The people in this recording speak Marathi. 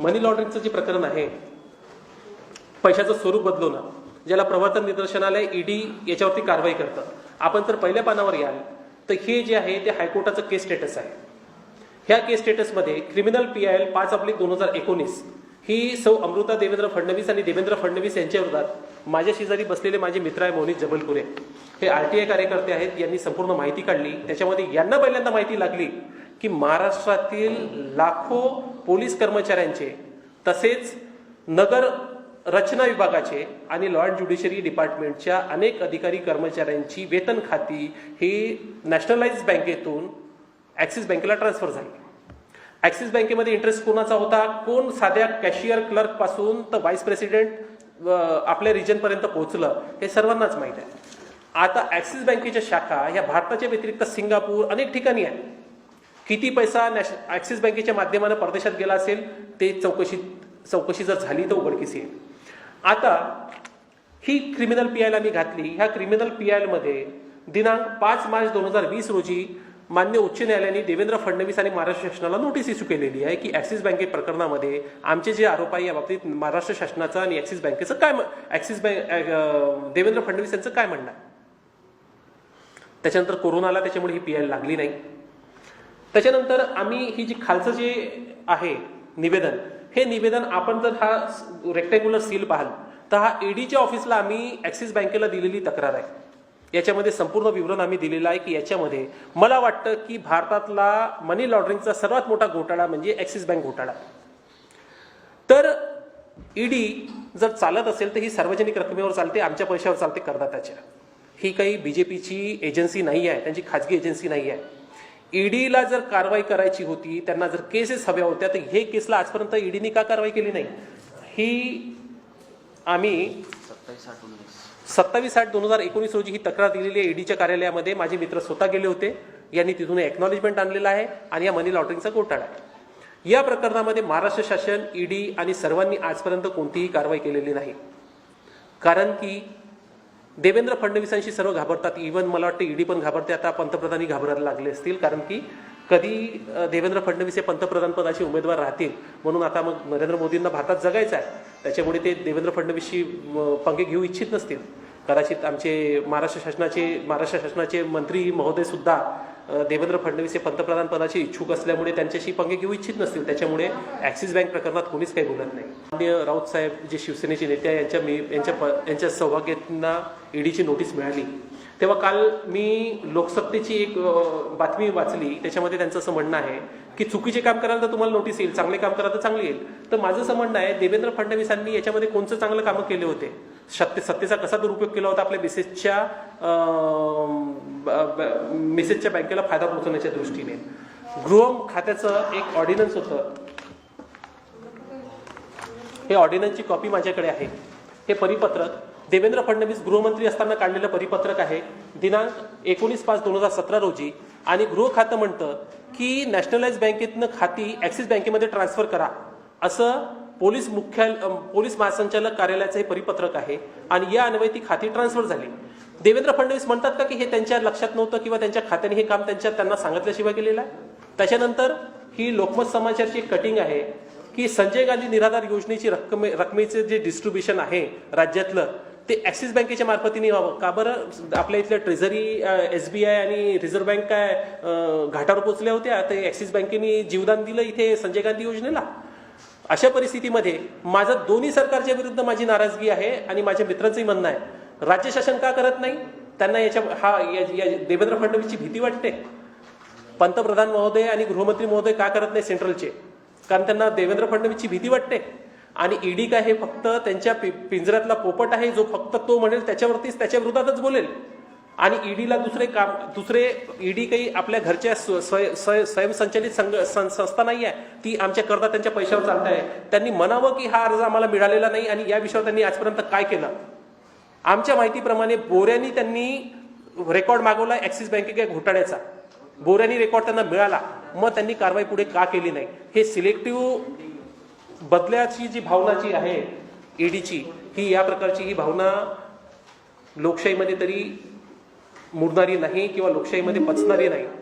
मनी लॉन्ड्रिंगचं जे प्रकरण आहे पैशाचं स्वरूप बदलवणं ज्याला प्रवर्तन निदर्शनालय ईडी याच्यावरती कारवाई करतं. आपण जर पहिल्या पानावर याल तर हे जे आहे ते हायकोर्टाचं केस स्टेटस आहे. ह्या केस स्टेटसमध्ये क्रिमिनल पी आय एल पाच अब्लिक दोन हजार एकोणीस ही सौ अमृता देवेंद्र फडणवीस आणि देवेंद्र फडणवीस यांच्या विरोधात माझ्या शेजारी बसलेले माझे मित्र आहे मोनित जबलपुरे. हे आर टी आय कार्यकर्ते आहेत यांनी संपूर्ण माहिती काढली. त्याच्यामध्ये यांना पहिल्यांदा माहिती लागली की महाराष्ट्रातील लाखो पोलीस कर्मचाऱ्यांचे तसेच नगर रचना विभागाचे आणि लॉ अँड ज्युडिशरी डिपार्टमेंटच्या अनेक अधिकारी कर्मचाऱ्यांची वेतन खाती ही नॅशनलाइज बँकेतून ॲक्सिस बँकेला ट्रान्सफर झाली. ॲक्सिस बँकेमध्ये इंटरेस्ट कोणाचा होता? कोण साध्या कॅशियर क्लर्कपासून तर व्हाईस प्रेसिडेंट आपल्या रिजनपर्यंत पोहोचलं हे सर्वांनाच माहीत आहे. आता ॲक्सिस बँकेच्या शाखा ह्या भारताच्या व्यतिरिक्त सिंगापूर अनेक ठिकाणी आहेत किती पैसा नॅश ॲक्सिस बँकेच्या माध्यमानं परदेशात गेला असेल ते चौकशी चौकशी जर झाली तर उघडकीस येईल. आता ही क्रिमिनल पी आयला मी घातली. ह्या क्रिमिनल पी आयमध्ये दिनांक पाच मार्च दोन हजार वीस रोजी मान्य उच्च न्यायालयाने देवेंद्र फडणवीस आणि महाराष्ट्र शासनाला नोटीस इश्यू केलेली आहे की ॲक्सिस बँके प्रकरणामध्ये आमचे जे आरोप आहे या बाबतीत महाराष्ट्र शासनाचं आणि ॲक्सिस बँकेचं काय ॲक्सिस बँक देवेंद्र फडणवीस यांचं काय म्हणणं आहे? त्याच्यानंतर कोरोनाला त्याच्यामुळे ही पी आय लागली नाही. त्याच्यानंतर आम्ही ही जी खालचं जे आहे निवेदन हे निवेदन आपण जर हा रेक्टँग्युलर सील पाहाल तर हा ईडीच्या ऑफिसला आम्ही ॲक्सिस बँकेला दिलेली तक्रार आहे. याच्यामध्ये संपूर्ण विवरण आम्ही दिलेलं आहे की याच्यामध्ये मला वाटतं की भारतातला मनी लॉन्ड्रिंगचा सर्वात मोठा घोटाळा म्हणजे ॲक्सिस बँक घोटाळा. तर ईडी जर चालत असेल तर ही सार्वजनिक रकमेवर चालते आमच्या पैशावर चालते करदात्याच्या. ही काही बीजेपीची एजन्सी नाही आहे त्यांची खाजगी एजन्सी नाही आहे ईडीला जर कारवाई करायची होती त्यांना जर केसेस हव्या होत्या तर हे केसला आजपर्यंत ईडीने का कारवाई केली नाही? ही आम्ही सत्तावीस आठ सत्तावीस आठ दोन हजार एकोणीस रोजी ही तक्रार दिलेली आहे ईडीच्या कार्यालयामध्ये. माझे मित्र स्वतः गेले होते. यांनी तिथून एक्नॉलेजमेंट आणलेलं आहे आणि या मनी लॉन्ड्रिंगचा घोटाळा आहे. या प्रकरणामध्ये महाराष्ट्र शासन ईडी आणि सर्वांनी आजपर्यंत कोणतीही कारवाई केलेली नाही. कारण की देवेंद्र फडणवीसांशी सर्व घाबरतात. इव्हन मला वाटतं ईडी पण घाबरते. आता पंतप्रधानही घाबरायला लागले असतील. कारण की कधी देवेंद्र फडणवीस हे पंतप्रधान पदाचे उमेदवार राहतील म्हणून आता मग नरेंद्र मोदींना भारतात जगायचं आहे. त्याच्यामुळे ते देवेंद्र फडणवीसशी पंगे घेऊ इच्छित नसतील. कदाचित आमचे महाराष्ट्र शासनाचे महाराष्ट्र शासनाचे मंत्री महोदय सुद्धा देवेंद्र फडणवीस हे पंतप्रधान पदाचे इच्छुक असल्यामुळे त्यांच्याशी पंगे घेऊ इच्छित नसतील. त्याच्यामुळे ॲक्सिस बँक प्रकरणात कोणीच काही बोलत नाही. माननीय राऊत साहेब जे शिवसेनेचे नेते आहे यांच्या मी यांच्या प- यांच्या सौभाग्यांना ईडीची नोटीस मिळाली. तेव्हा काल मी लोकसत्तेची एक बातमी वाचली. त्याच्यामध्ये त्यांचं असं म्हणणं आहे की चुकीचे काम कराल तर तुम्हाला नोटीस येईल चांगले काम कराल तर चांगली येईल. तर माझं असं म्हणणं आहे देवेंद्र फडणवीसांनी याच्यामध्ये कोणतं चांगलं कामं केले होते? सत्य सत्तेचा कसा दुरुपयोग केला होता? आपल्या मेसेजच्या मेसेजच्या बँकेला फायदा पोहोचवण्याच्या दृष्टीने. गृह खात्याचं एक ऑर्डिनन्स होतं. हे ऑर्डिनन्सची कॉपी माझ्याकडे आहे. हे परिपत्रक देवेंद्र फडणवीस गृहमंत्री असताना काढलेलं परिपत्रक आहे दिनांक एकोणीस पाच दोन हजार सतरा रोजी. आणि गृह खातं म्हणतं की नॅशनलाइज बँकेतनं खाती ॲक्सिस बँकेमध्ये ट्रान्सफर करा. असं पोलीस मुख्यालय पोलीस महासंचालक कार्यालयाचं हे परिपत्रक आहे. आणि या अन्वये ती खाती ट्रान्सफर झाली. देवेंद्र फडणवीस म्हणतात का की हे त्यांच्या लक्षात नव्हतं किंवा त्यांच्या खात्याने हे काम त्यांच्या त्यांना सांगितल्याशिवाय केलेलं आहे? त्याच्यानंतर ही लोकमत समाचारची एक कटिंग आहे की संजय गांधी निराधार योजनेची रक्कमे रकमेचे जे डिस्ट्रीब्युशन आहे राज्यातलं ते ॲक्सिस बँकेच्या मार्फतीने व्हावं. का बरं? आपल्या इथल्या ट्रेझरी एस बी आय आणि रिझर्व्ह बँक काय घाटावर पोचल्या होत्या ते ॲक्सिस बँकेने जीवदान दिलं इथे संजय गांधी योजनेला. अशा परिस्थितीमध्ये माझं दोन्ही सरकारच्या विरुद्ध माझी नाराजगी आहे आणि माझ्या मित्रांचंही म्हणणं आहे. राज्य शासन का करत नाही? त्यांना याच्या हा या- या देवेंद्र फडणवीसची भीती वाटते. पंतप्रधान महोदय आणि गृहमंत्री महोदय का करत नाही सेंट्रलचे? कारण त्यांना देवेंद्र फडणवीसची भीती वाटते. आणि ईडी काय हे फक्त त्यांच्या पि- पिंजऱ्यातला पोपट आहे जो फक्त तो म्हणेल त्याच्यावरतीच त्याच्या विरोधातच बोलेल. आणि ईडीला दुसरे काम दुसरे ईडी काही आपल्या घरच्या स्व- स्वयंसंचलित संघ सं- संस्था नाही आहे ती आमच्या करदात्यांच्या पैशावर चालत आहे त्यांनी म्हणावं की हा अर्ज आम्हाला मिळालेला नाही आणि या विषयावर त्यांनी आजपर्यंत काय केलं? आमच्या माहितीप्रमाणे बोऱ्यांनी त्यांनी रेकॉर्ड मागवला ॲक्सिस बँकेच्या घोटाळ्याचा. बोऱ्यांनी रेकॉर्ड त्यांना मिळाला. मग त्यांनी कारवाई पुढे का केली नाही? हे सिलेक्टिव्ह बदल्याची जी भावना जी आहे ईडीची ही या प्रकारची ही भावना लोकशाहीमध्ये तरी मुरणारी नाही किंवा लोकशाहीमध्ये पचणारी नाही.